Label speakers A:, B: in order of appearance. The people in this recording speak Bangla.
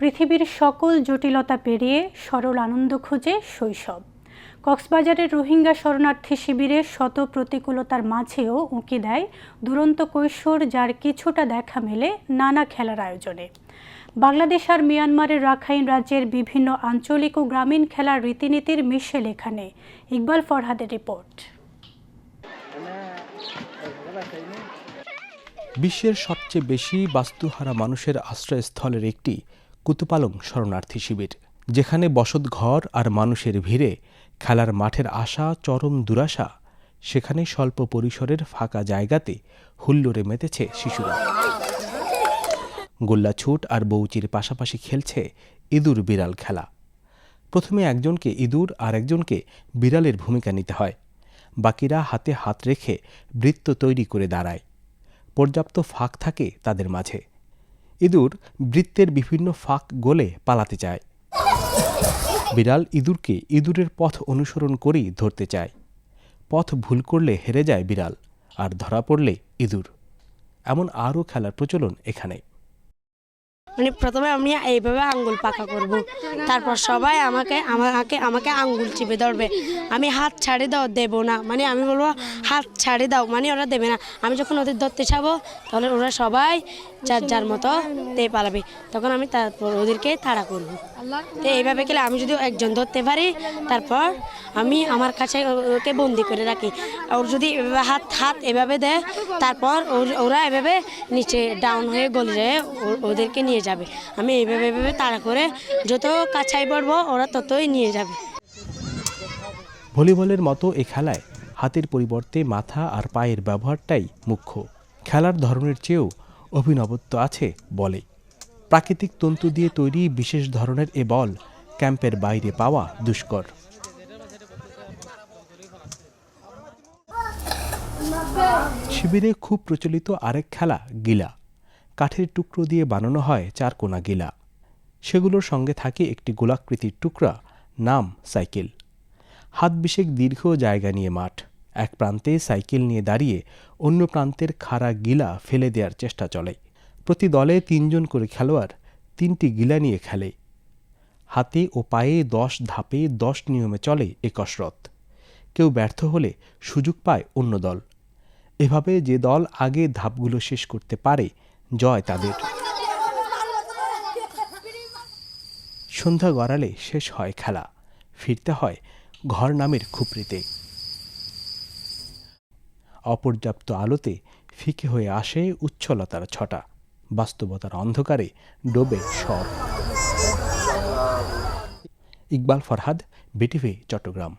A: পৃথিবীর সকল জটিলতা পেরিয়ে সরল আনন্দ খুঁজে শৈশব। কক্সবাজারের রোহিঙ্গা শরণার্থী শিবিরে শত প্রতিকূলতার মাঝেও উঁকি দেয় দুরন্ত কৈশোর, যার কিছুটা দেখা মেলে নানা খেলার আয়োজনে। বাংলাদেশ আর মিয়ানমারের রাখাইন রাজ্যের বিভিন্ন আঞ্চলিক ও গ্রামীণ খেলার রীতিনীতির মিশেল এখানে ইকবাল ফরহাদের রিপোর্ট।
B: বিশ্বের সবচেয়ে বেশি বাস্তুহারা মানুষের আশ্রয়স্থলের একটি কুতুপালং শরণার্থী শিবির, যেখানে বসত ঘর আর মানুষের ভিড়ে খেলার মাঠের আশা, চরম দুরাশা, সেখানে স্বল্প পরিসরের ফাঁকা জায়গাতে হুল্লোড়ে মেতেছে শিশুরা। গোল্লাছুট আর বউচির পাশাপাশি খেলছে ইঁদুর বিড়াল খেলা। প্রথমে একজনকে ইঁদুর আর একজনকে বিড়ালের ভূমিকা নিতে হয়। বাকিরা হাতে হাত রেখে বৃত্ত তৈরি করে দাঁড়ায়। পর্যাপ্ত ফাঁক থাকে তাদের মাঝে। ইঁদুর বৃত্তের বিভিন্ন ফাঁক গলে পালাতে চায়। বিড়াল ইঁদুরকে ইঁদুরের পথ অনুসরণ করেই ধরতে চায়। পথ ভুল করলে হেরে যায় বিড়াল, আর ধরা পড়লে ইঁদুর। এমন আরও খেলার প্রচলন এখানে।
C: মানে প্রথমে আমি এইভাবে আঙ্গুল পাকা করব। তারপর সবাই আমাকে আমাকে আমাকে আঙ্গুল চিপে ধরবে। আমি হাত ছাড়ে দাও দেবো না। মানে আমি বলব, হাত ছাড়ে দাও। মানে ওরা দেবে না। আমি যখন ওদের ধরতে চাবো তাহলে ওরা সবাই যার যার মতো তে পালাবে। তখন আমি তারপর ওদেরকে তাড়া করব। তো এইভাবে গেলে আমি যদি একজন ধরতে পারি, তারপর আমি আমার কাছে ওকে বন্দি করে রাখি। ওর যদি এভাবে হাত হাত এভাবে দেয়, তারপর ওর- এভাবে নিচে ডাউন হয়ে গলে যায় ওদেরকে নিয়ে যাবে। আমি এইভাবে এভাবে তাড়া করে যত কাছাই পড়ব, ওরা ততই নিয়ে যাবে।
B: ভলিবলের মতো এ খেলায় হাতের পরিবর্তে মাথা আর পায়ের ব্যবহারটাই মুখ্য। খেলার ধরনের চেয়েও অভিনবত্ব আছে বলে। প্রাকৃতিক তন্তু দিয়ে তৈরি বিশেষ ধরনের এ বল ক্যাম্পের বাইরে পাওয়া দুষ্কর। শিবিরে খুব প্রচলিত আরেক খেলা গিলা। কাঠের টুকরো দিয়ে বানানো হয় চারকোনা গিলা। সেগুলোর সঙ্গে থাকে একটি গোলাকৃতির টুকরা, নাম সাইকেল। হাত বিশেক দীর্ঘ জায়গা নিয়ে মাঠ। এক প্রান্তে সাইকেল নিয়ে দাঁড়িয়ে অন্য প্রান্তের খাড়া গিলা ফেলে দেওয়ার চেষ্টা চলে। প্রতি দলে তিনজন করে খেলোয়াড় তিনটি গিলা নিয়ে খেলে। হাতে ও পায়ে দশ ধাপে দশ নিয়মে চলে এ কসরত। কেউ ব্যর্থ হলে সুযোগ পায় অন্য দল। এভাবে যে দল আগে ধাপগুলো শেষ করতে পারে জয় তাদের। সন্ধ্যা গড়ালে শেষ হয় খেলা। ফিরতে হয় ঘর নামের খুপড়িতে অপর্যাপ্ত আলোতে ফিকে হয়ে আসে উচ্ছলতার ছটা। বাস্তবতার অন্ধকারে ডোবে সব। ইকবাল ফরহাদ, বিটিভি, চট্টগ্রাম।